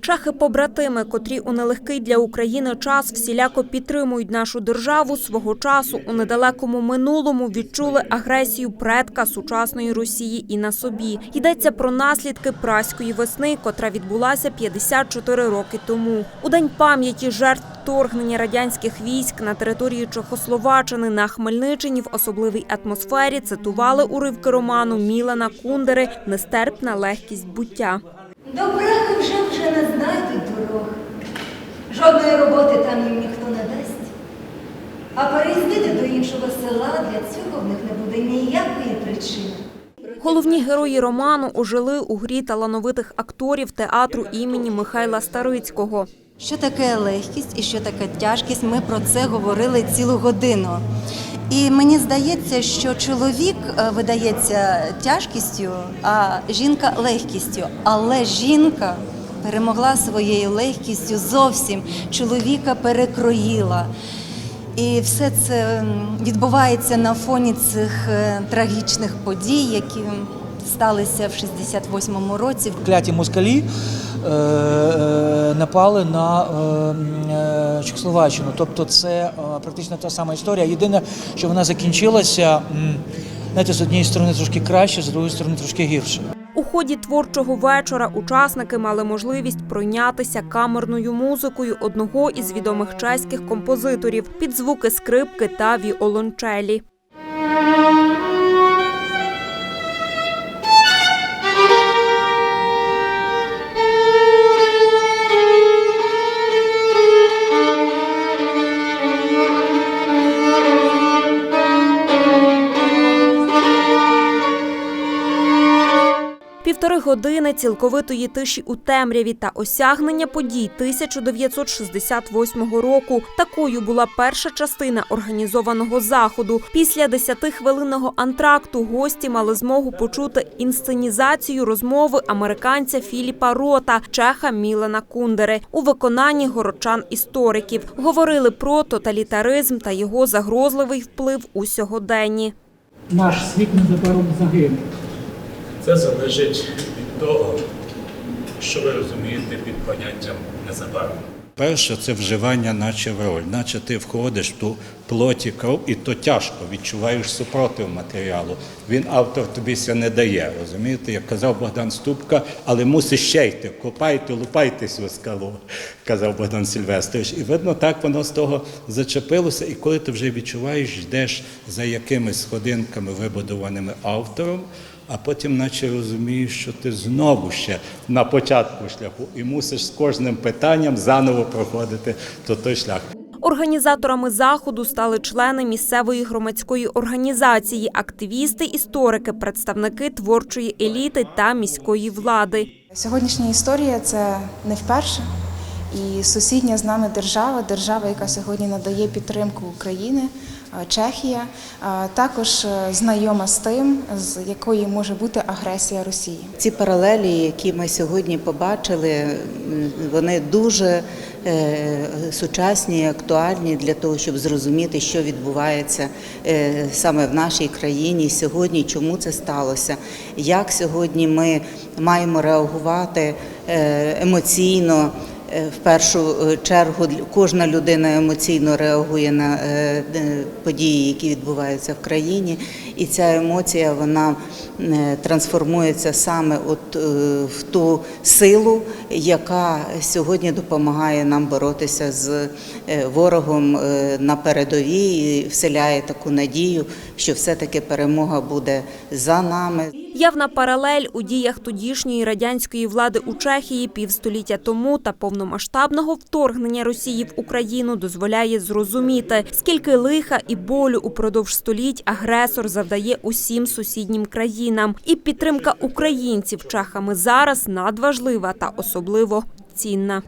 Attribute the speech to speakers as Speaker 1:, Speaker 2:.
Speaker 1: Чехи-побратими, котрі у нелегкий для України час всіляко підтримують нашу державу, свого часу у недалекому минулому відчули агресію предка сучасної Росії і на собі. Йдеться про наслідки праської весни, котра відбулася 54 роки тому. У день пам'яті жертв вторгнення радянських військ на території Чехословаччини на Хмельниччині в особливій атмосфері цитували уривки роману Мілана Кундери Нестерпна легкість буття.
Speaker 2: До Праги вже вже не знайдуть дорог. Жодної роботи там їм ніхто не дасть. А переїздити до іншого села для цього в них не буде ніякої причини.
Speaker 1: Головні герої роману ожили у грі талановитих акторів театру імені Михайла Старицького.
Speaker 3: Що таке легкість і що таке тяжкість? Ми про це говорили цілу годину. І мені здається, що чоловік е, видається тяжкістю, а жінка легкістю. Але жінка перемогла своєю легкістю зовсім. Чоловіка перекроїла. І все це відбувається на фоні цих е, трагічних подій, які сталися в 68-му році.
Speaker 4: кляті москалі е, е, напали на е, е, Чехословаччину. Тобто це е, практично та сама історія. Єдине, що вона закінчилася, знаєте, з однієї сторони трошки краще, з другої сторони трошки гірше.
Speaker 1: У ході творчого вечора учасники мали можливість пройнятися камерною музикою одного із відомих чеських композиторів під звуки скрипки та віолончелі. Півтори години цілковитої тиші у темряві та осягнення подій 1968 року. Такою була перша частина організованого заходу. Після 10-хвилинного антракту гості мали змогу почути інсценізацію розмови американця Філіпа Рота, чеха Мілана Кундери у виконанні городчан-істориків. Говорили про тоталітаризм та його загрозливий вплив у сьогоденні.
Speaker 5: наш світ незабаром загине.
Speaker 6: Це залежить від того, що ви розумієте під поняттям незабаром.
Speaker 7: Перше це вживання, наче в роль, наче ти входиш в ту плоті кров, і то тяжко відчуваєш супротив матеріалу. Він автор тобі ся не дає, розумієте, як казав Богдан Ступка, але мусиш ще йти, копайте, лупайтесь у скалу, казав Богдан Сильвестрович. І видно, так воно з того зачепилося. І коли ти вже відчуваєш, йдеш за якимись сходинками, вибудованими автором. А потім, наче розумієш, що ти знову ще на початку шляху і мусиш з кожним питанням заново проходити то той шлях.
Speaker 1: Організаторами заходу стали члени місцевої громадської організації, активісти, історики, представники творчої еліти та міської влади.
Speaker 8: Сьогоднішня історія це не вперше. І сусідня з нами держава, держава, яка сьогодні надає підтримку України, Чехія, е, також е, знайома з тим, з якої може бути агресія Росії.
Speaker 9: Ці паралелі, які ми сьогодні побачили, вони дуже е, сучасні актуальні для того, щоб зрозуміти, що відбувається е, саме в нашій країні сьогодні, чому це сталося, як сьогодні ми маємо реагувати е, емоційно. Е, В першу е, чергу кожна людина емоційно реагує на е, події, які відбуваються в країні, і ця емоція вона трансформується саме от в ту силу, яка сьогодні допомагає нам боротися з ворогом на передовій вселяє таку надію, що все-таки перемога буде за нами.
Speaker 1: Явна паралель у діях тодішньої радянської влади у Чехії півстоліття тому та повномасштабного вторгнення Росії в Україну дозволяє зрозуміти, скільки лиха і болю упродовж століть агресор завдає усім сусіднім країнам. І підтримка українців чехами зараз надважлива та особливо цінна.